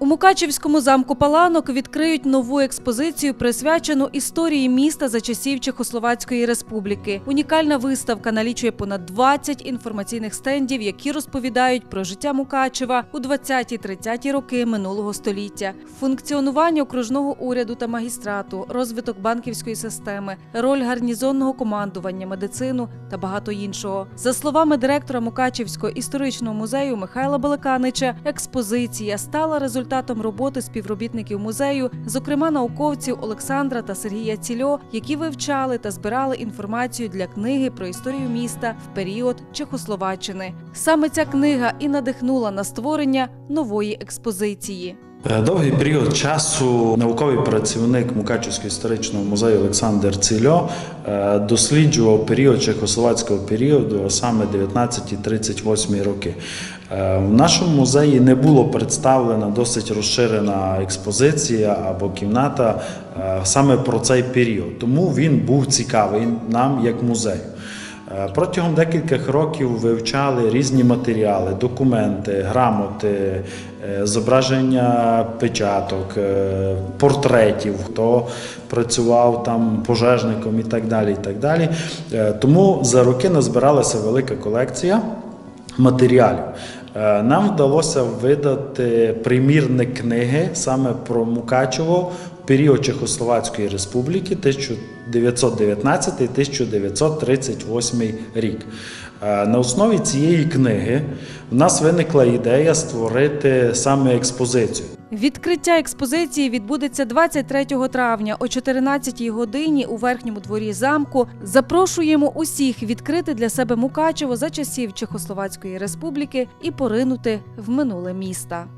У Мукачівському замку Паланок відкриють нову експозицію, присвячену історії міста за часів Чехословацької республіки. Унікальна виставка налічує понад 20 інформаційних стендів, які розповідають про життя Мукачева у 20-30 роки минулого століття, функціонування окружного уряду та магістрату, розвиток банківської системи, роль гарнізонного командування, медицину та багато іншого. За словами директора Мукачівського історичного музею Михайла Балаканича, експозиція стала результатом роботи співробітників музею, зокрема науковців Олександра та Сергія Цільо, які вивчали та збирали інформацію для книги про історію міста в період Чехословаччини. Саме ця книга і надихнула на створення нової експозиції. Е, Довгий період часу науковий працівник Мукачівського історичного музею Олександр Цільо е, досліджував період чехословацького періоду, а саме 19-38 роки. Е, В нашому музеї не було представлена досить розширена експозиція або кімната саме про цей період. Тому він був цікавий нам як музею. Е, Протягом декількох років вивчали різні матеріали, документи, грамоти, е, зображення печаток, е, портретів, хто працював там пожежником і так далі. І так далі. Тому за роки назбиралася велика колекція матеріалів. Е, Нам вдалося видати примірник книги саме про Мукачево в період Чехословацької республіки 1919-1938 рік. Е, На основі цієї книги в нас виникла ідея створити саме експозицію. Відкриття експозиції відбудеться 23 травня о 14 годині у верхньому дворі замку. Запрошуємо усіх відкрити для себе Мукачево за часів Чехословацької республіки і поринути в минуле міста.